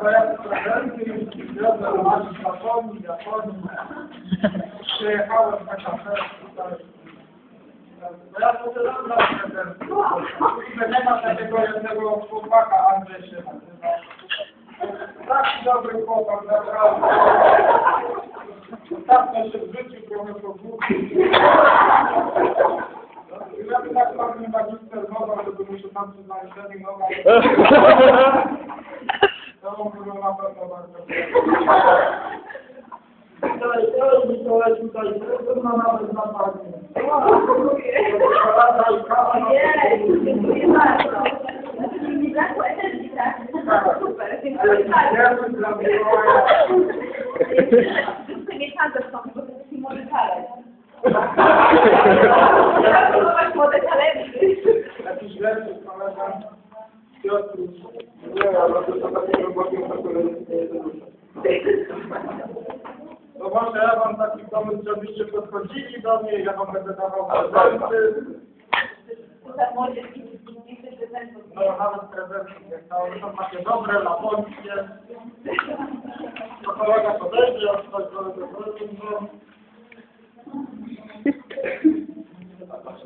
to ja prezenty, wiozę zobaczyć Japonii, Japonii. Przyjechałem na tutaj. No ja to tyle dla prezenty. Nie ma takiego jednego chłopaka, Andrzej się nazywa. Taki dobry chłopak, naprawdę. Ostatnio się w życiu trochę pogubił. Ja bym tak ładnie magister nowa, żeby mu się tam przy znalezieniu nowa. To on było na pewno bardzo Tutaj, to Mikołaj tutaj, to ma nawet zapadnie. Czekolada i kawa. Ojej, dziękuję bardzo. Znaczy, że mi brakło nie w sobie, bo to jest taki młody talent. Ja próbować młode talenty. Jakiś lepszy kolega. Piotruś. Nie, ale to są takie roboty, które nie jest No może ja wam taki pomysł, żebyście podchodzili do mnie, ja wam będę dawał prezenty. Chce prezentów. No nawet prezenty, jak to są takie dobre, lapońskie. To kolega podejdzie, a tutaj kolega podejdzie. no.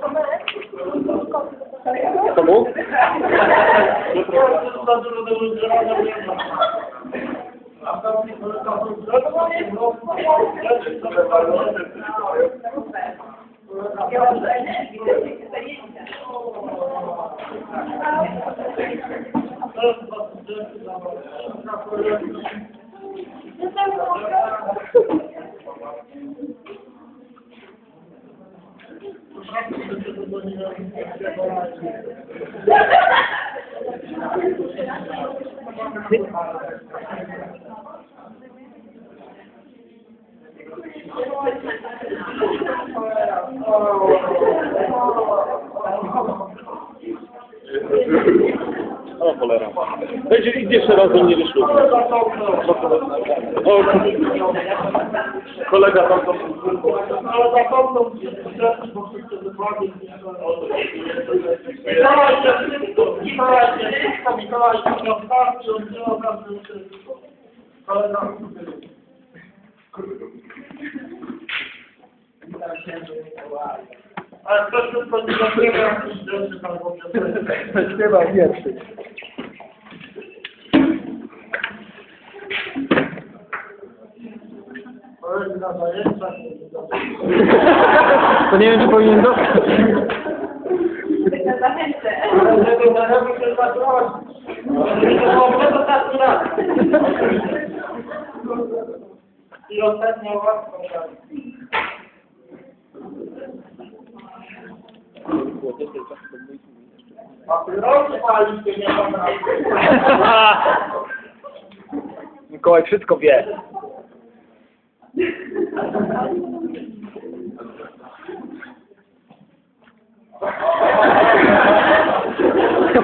Komu? To jest za dużo do wygrania, nie ma. A tam kolega podejdzie, no, ja się sobie Ja energii, to jest zajęcia. O cholera. Będzie jeszcze raz do mnie wyszło. O, kolega tam to... Ale zapomną rzeczy, bo wszyscy dokładnie Mikołaj wszystko, Mikołaj wszystko, Mikołaj nie okazuje się kolega Ale ktoś tylko nie zaśpiewa jakichś rzeczy tam ogóle. Śpiewa pierwszy. To nie wiem, czy powinien dostać. Tak na zachętę. Ale żeby na rogu się zaprosić. To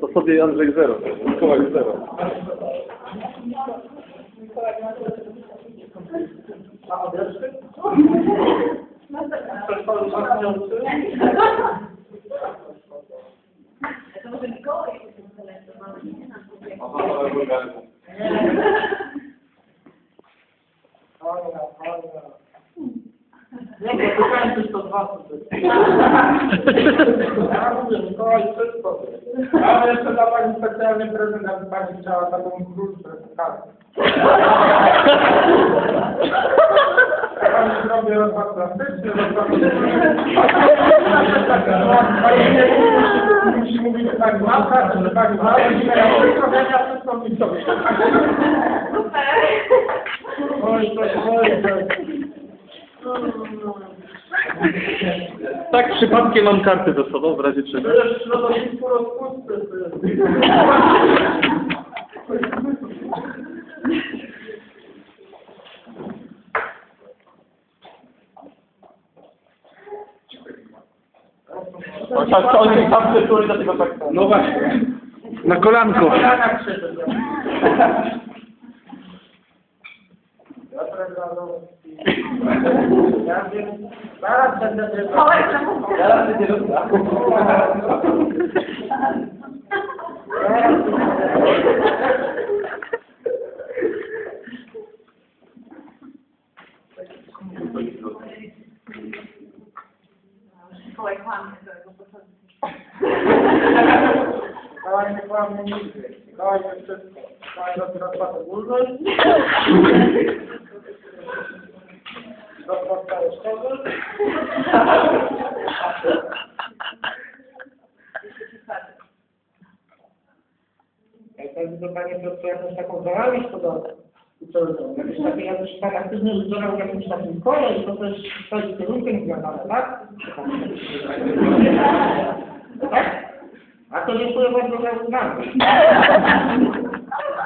To sobie Andrzej zero. Mikołaj zero. A może Mikołaj sobie. Fajna, fajna. Nie, bo tutaj. Ja mówię, Mikołaj wszystko. To przypadkiem mam kartę ze sobą, w razie czego. To tam tak No właśnie. Na kolanko. Berat sende telefon. Berat sende telefon. Давайте к вам не Давайте все. Давайте все. Давайте все. Wszystko. Dawaj rozrasta ogólność. Rozrasta szkoły. Jak to to co jakąś taką działalność podobną uczelnią, jakieś takie jakiś pan aktywny udział w jakimś takim kole i to też stoi kierunkiem związane, tak? Tak? A to dziękuję bardzo za uwagę.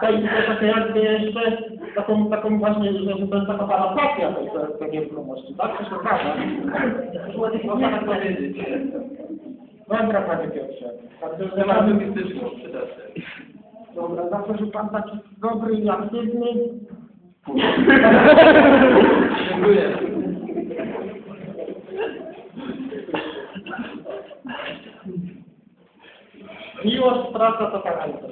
To jest to jakby jeszcze taką, taką właśnie, że że to jest taka adaptacja tej, tej, nieruchomości, tak? To się zgadza. Można tak powiedzieć. Dobra, panie Piotrze. Także, że pan... Dobra, zawsze, że pan taki dobry i aktywny. Dziękuję. Miłość, praca to charakter.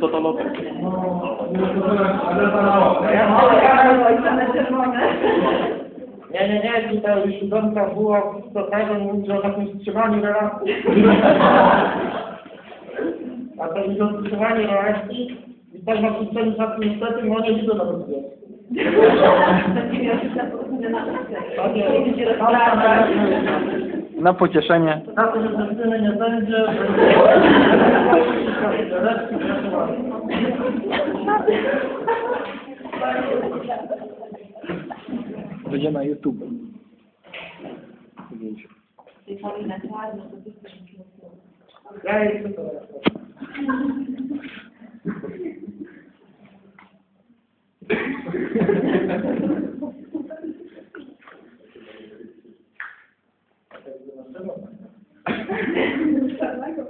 To to lotek. Nie, nie, nie, tutaj już siódemka była to tego mówi, że o takim wstrzymaniu relacji. A to jest o wstrzymaniu relacji i tak na przestrzeni czasu niestety no nie widzę nawet zdjęć. Tak jest. Na pocieszenie. Na to, że dziewczyny nie będzie. Będzie na YouTube. Ja jej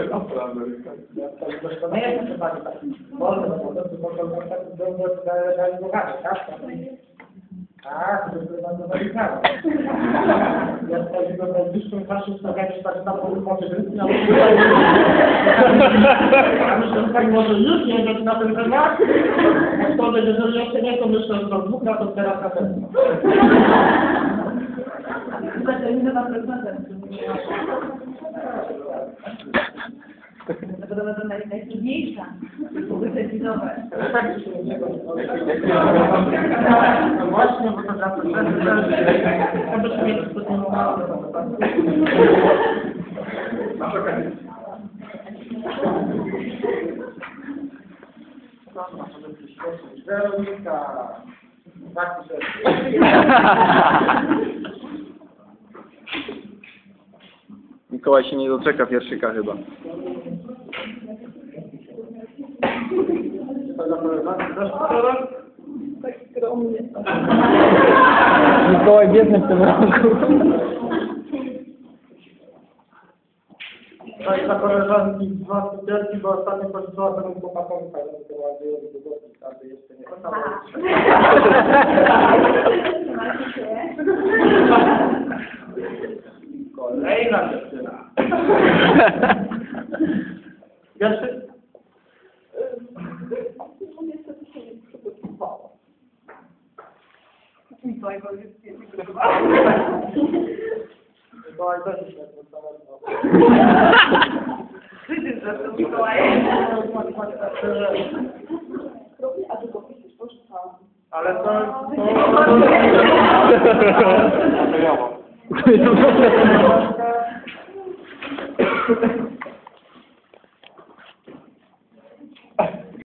tylko To nie jest pytanie takie wolne, bo to jest może tak dobrze realizowane, tak? Tak, to jest bardzo zalicane. Ja tutaj w najbliższym czasie stawiać tak na rynki, ale ja myślę, że tak może już nie być na ten temat. To jeżeli jeszcze nie, to myślę, że do dwóch lat od teraz na pewno. To będą najtrudniejsza. Wycedzizowe. Tak się nie No właśnie, bo to dla to to by się nie podejmowało. Weronika. Tak się. Mikołaj się nie doczeka wierszyka chyba. Mikołaj biedny w tym roku. Jest dla koleżanki dwa studiarki, bo ostatnio pożyczyła temu chłopakowi, aby jeszcze nie Kolejna dziewczyna. Pierwszy? Mikołaj był już Mikołaj też się dostała. Ty zresztą Mikołaj. Ale to... to... Thank you.